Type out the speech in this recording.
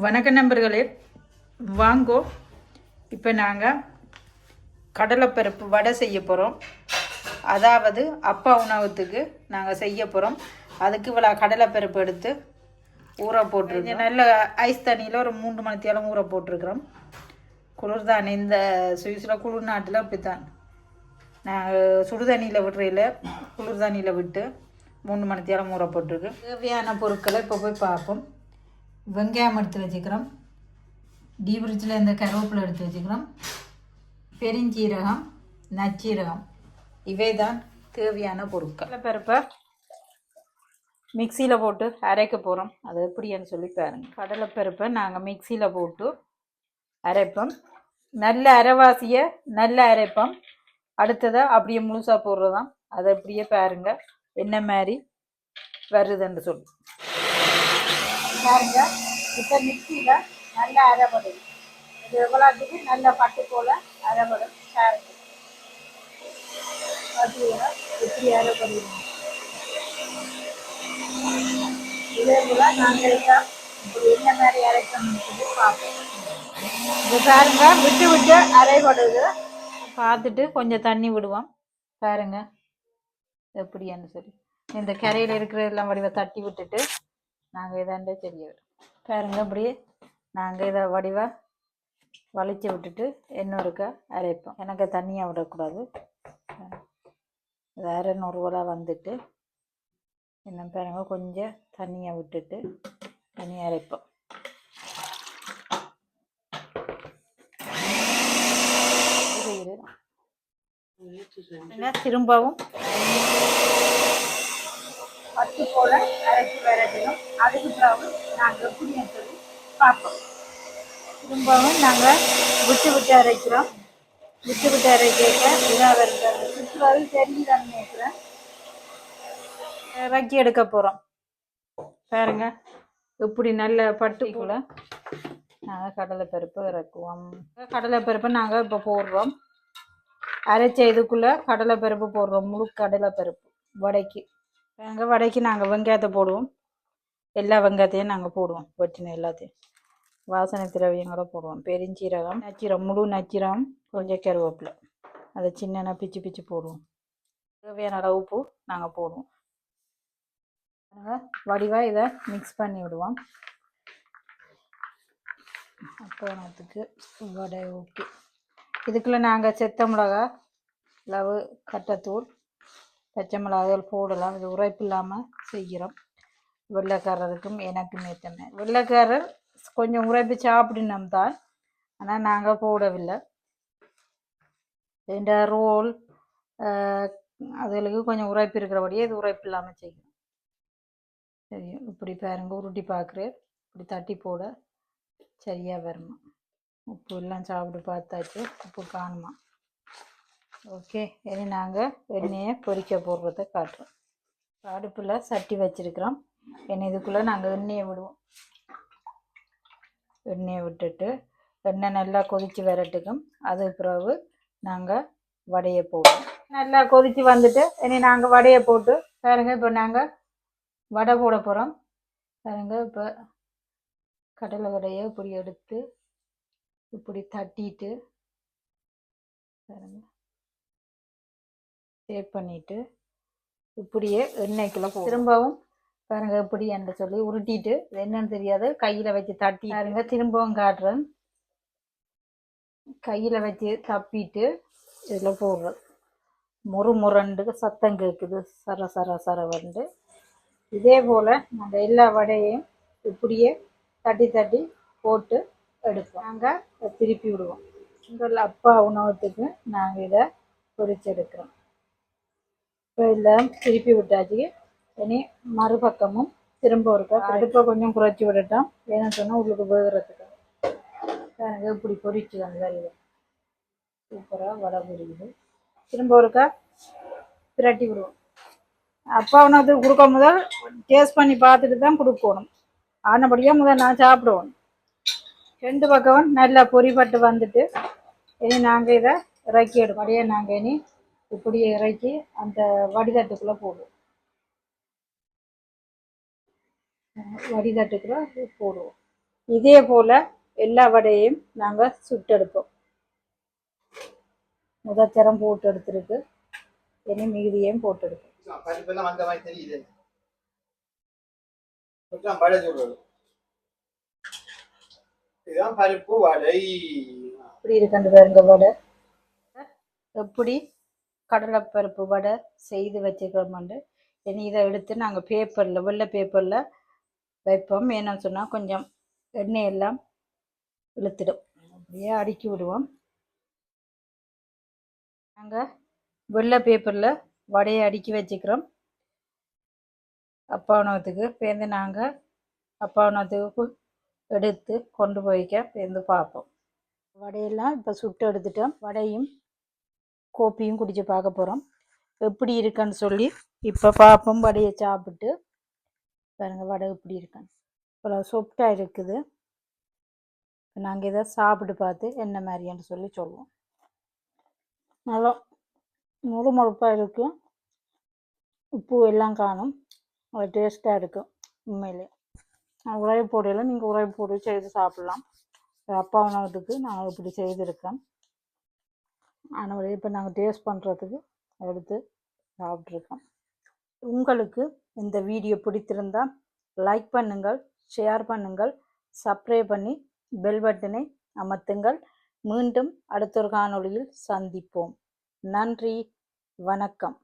வணக்க நண்பர்களே. வாங்கோ. இப்போ நாங்கள் கடலைப்பருப்பு வடை செய்ய போகிறோம் அதாவது அப்பா உணவத்துக்கு நாங்கள் செய்ய போகிறோம் அதுக்கு இவ்வளோ கடலைப்பருப்பு எடுத்து ஊற போட்டுருக்கோம். நல்ல ஐஸ் தண்ணியில் ஒரு மூன்று மணித்தியாலும் ஊற போட்டிருக்கிறோம். குளிர் தான் இந்த சுவிஸில் குளிர் நாட்டில் அப்படித்தான். நாங்கள் சுடுதண்ணியில் விடுறையில் குளிர் தண்ணியில் விட்டு மூணு மணித்தியாலம் ஊற போட்டிருக்கு. தேவையான பொருட்களை இப்போ போய் பார்ப்போம். வெங்காயம் எடுத்து வச்சுக்கிறோம். டீபிரிட்ஜில் இந்த கருவேப்பிலை எடுத்து வச்சுக்கிறோம். பெருஞ்சீரகம் நச்சீரகம். இவை தான் தேவையான பொருட்கள். பருப்பை மிக்சியில் போட்டு அரைக்க போகிறோம் அது எப்படின்னு சொல்லி பாருங்க. கடலைப்பருப்பை நாங்கள் மிக்சியில் போட்டு அரைப்போம். நல்ல அரைவாசியை நல்ல அரைப்போம். அடுத்ததை அப்படியே முழுசாக போடுறதான் அதை அப்படியே பாருங்கள் என்ன மாதிரி வருதுன்னு சொல்லி. பாருங்க இப்போ மிக்சியில் நல்லா அரைப்படும் இது எவ்வளோத்துக்கு நல்ல பட்டு போல் அரைப்படும் பாருங்க பார்த்தீங்கன்னா எப்படி அரைப்படுது இதே போல் நாங்கள் இப்படி என்ன மாதிரி அரைக்கணும்னு பார்ப்போம். இது பாருங்க விட்டு விட்டு அரைப்படுது பார்த்துட்டு கொஞ்சம் தண்ணி விடுவோம். பாருங்க. எப்படின்னு சொல்லி. இந்த கரையில் இருக்கிறதெல்லாம் வடிவ தட்டி விட்டுட்டு நாங்கள் இதாண்டே தெரிய வரும். பாருங்க அப்படியே நாங்கள் இதை வடிவா வலிச்சு விட்டுட்டு இன்னொருக்கா அரைப்போம். எனக்கு தண்ணியாக விடக்கூடாது. இது அரை நூறுவலாக வந்துட்டு என்ன பாருங்க கொஞ்சம் தண்ணியை விட்டுட்டு தண்ணியை அரைப்போம். திரும்பவும்? பத்து போல அரைச்சி விரட்டணும் அதுக்கு பிறகு நாங்கள் எப்படின்னு சொல்லி பார்ப்போம். திரும்பவும் நாங்கள் விட்டு விட்டு அரைக்கிறோம். விட்டு விட்டு அரைக்க இதாக வருது சுற்றுலாவில் தெரிஞ்சுதான் நினைக்கிறேன் இறக்கி எடுக்க போகிறோம் பாருங்க இப்படி நல்ல பட்டுக்குள்ள நாங்கள் கடலைப்பருப்பு இறக்குவோம். கடலைப்பருப்பு நாங்கள் இப்போ போடுறோம். அரைச்ச இதுக்குள்ளே கடலைப்பருப்பு போடுறோம். முழு கடலைப்பருப்பு வடைக்கு. நாங்கள் வடைக்கு நாங்கள் வெங்காயத்தை போடுவோம். எல்லா வெங்காயத்தையும் நாங்கள் போடுவோம். வெட்டின எல்லாத்தையும். வாசனை திரவியங்களோட போடுவோம். பெருஞ்சீரகம் நச்சீரம் முழு நச்சீரம் கொஞ்சம் கருவேப்பிலை. அதை சின்ன பிச்சு பிச்சு போடுவோம். தேவையான அளவு உப்பு நாங்கள் போடுவோம். வடிவாக இதை மிக்ஸ் பண்ணி விடுவோம். அப்போனத்துக்கு வடை ஓகே. இதுக்குள்ளே நாங்கள் செத்த மிளகா லவு கட்டத்தூள் பச்சை மிளகாய்கள் போடலாம். இது உரைப்பு இல்லாமல் செய்கிறோம். வெள்ளைக்காரருக்கும் எனக்கும் ஏற்றமே வெள்ளைக்காரர் கொஞ்சம் உரைப்பு சாப்பிடணும் தான். ஆனால் நாங்கள் போடவில்லை. இந்த ரோல் அதுகளுக்கு கொஞ்சம் உரைப்பு இருக்கிறபடியே இது உரைப்பு இல்லாமல் செய்யும் சரி இப்படி பாருங்க உருட்டி பார்க்குறேன். இப்படி தட்டி போட சரியாக வருமா? உப்பு எல்லாம் சாப்பிட்டு பார்த்தாச்சு. உப்பு காணுமா? ஓகே இனி நாங்கள் எண்ணெயை பொரிக்க போடுறத காட்டுறோம். அடுப்பில் சட்டி வச்சுருக்கிறோம். எண்ணெய் இதுக்குள்ளே நாங்கள் எண்ணெயை விடுவோம். எண்ணெயை விட்டுட்டு எண்ணெய் நல்லா கொதித்து வரட்டுக்கும். அது பிறகு நாங்கள் வடையை போடுவோம். நல்லா கொதித்து வந்துட்டு இனி நாங்கள் வடையை போட்டு பாருங்க இப்போ நாங்கள் வடை போட போகிறோம் பாருங்க இப்போ கடலை வடையை இப்படி எடுத்து இப்படி தட்டிட்டு பாருங்கள் சேவ் பண்ணிட்டு இப்படியே எண்ணெய்க்குள்ளே போ திரும்பவும் பாருங்க இப்படி என்று சொல்லி உருட்டிட்டு என்னன்னு தெரியாது. கையில் வச்சு தட்டி பாருங்க திரும்பவும் காட்டுறேன். கையில் வச்சு தப்பிட்டு இதில் போடுறது முறு முரண்டு சத்தம் கேட்குது சர சர சர வந்து இதே போல் நாங்கள் எல்லா வடையையும் இப்படியே தட்டி தட்டி போட்டு எடுப்போம். நாங்கள் திருப்பி விடுவோம். உங்கள் அப்பா உணவத்துக்கு நாங்கள் இதை பொறிச்செடுக்கிறோம் இப்போ எல்லாம் திருப்பி விட்டாச்சு. இனி மறுபக்கமும் திரும்ப ஒருக்கா அடுப்பை கொஞ்சம் குறைச்சி விடட்டோம். ஏன்னு சொன்னால் உங்களுக்கு வேகிறதுக்கு எனக்கு இப்படி பொரிச்சு அந்த வருது சூப்பராக வடை பொரியுது திரும்ப ஒருக்கா பிரட்டி விடுவோம். அப்பா உணவத்துக்கு கொடுக்கும் முதல் டேஸ்ட் பண்ணி பார்த்துட்டு தான் கொடுக்கணும் ஆனபடியாக முதல் நான் சாப்பிடுவோம். ரெண்டு பக்கம் நல்லா பொறிப்பட்டு வந்துட்டு இனி நாங்கள் இதை இறக்கி எடுப்போம். அப்படியே நாங்கள் இனி இப்படியே இறக்கி அந்த வடிதட்டுக்குள்ளே போடுவோம். வடிதட்டுக்குள்ளே போடுவோம். இதே போல் எல்லா வடையையும் நாங்கள் சுட்டெடுப்போம். முதச்சரம் போட்டு எடுத்துருக்கு. இனி மீதியையும் போட்டு எடுப்போம். இப்படி இருக்கண்டு பாருங்க வடை. எப்படி கடலைப்பருப்பு வடை செய்து வச்சுக்கிறோமாண்டு இனி இதை எடுத்து நாங்கள் பேப்பரில் வெள்ளை பேப்பரில் வைப்போம். ஏன்னு சொன்னால் கொஞ்சம் எண்ணெய் எல்லாம் இழுத்துடும். அப்படியே அடுக்கி விடுவோம். நாங்கள் வெள்ளை பேப்பரில் வடையை அடுக்கி வச்சுக்கிறோம். அப்பாவனத்துக்கு பேருந்து நாங்கள் அப்பாவனத்துக்கு எடுத்து கொண்டு போய்க்க பேருந்து பார்ப்போம். வடையெல்லாம் இப்போ சுட்டு எடுத்துட்டோம். வடையும் கோப்பியும் குடிச்சு பார்க்க போகிறோம் எப்படி இருக்குன்னு சொல்லி இப்போ பார்ப்போம் வடையை சாப்பிட்டு பாருங்கள் வடை எப்படி இருக்குன்னு. இப்போ சொப்டாக இருக்குது. நாங்கள் இதை சாப்பிட்டு பார்த்து என்ன மாதிரின்னு சொல்லி சொல்லுவோம். நல்லா முழு முழுப்பாக இருக்கும் உப்பு எல்லாம் காணும். அது டேஸ்ட்டாக இருக்கும் உண்மையிலே. உரைய போடையில் நீங்கள் உரைய பொடி செய்து சாப்பிட்லாம். அப்பா உணவுக்கு நான் இப்படி செய்திருக்கேன். ஆனால் இப்போ நாங்கள் டேஸ்ட் பண்ணுறதுக்கு எடுத்து சாப்பிட்ருக்கோம் உங்களுக்கு இந்த வீடியோ பிடித்திருந்தால் லைக் பண்ணுங்கள் ஷேர் பண்ணுங்கள் சப்ஸ்கிரைப் பண்ணி பெல் பட்டனை அமர்த்துங்கள். மீண்டும் அடுத்த ஒரு காணொளியில் சந்திப்போம். நன்றி வணக்கம்.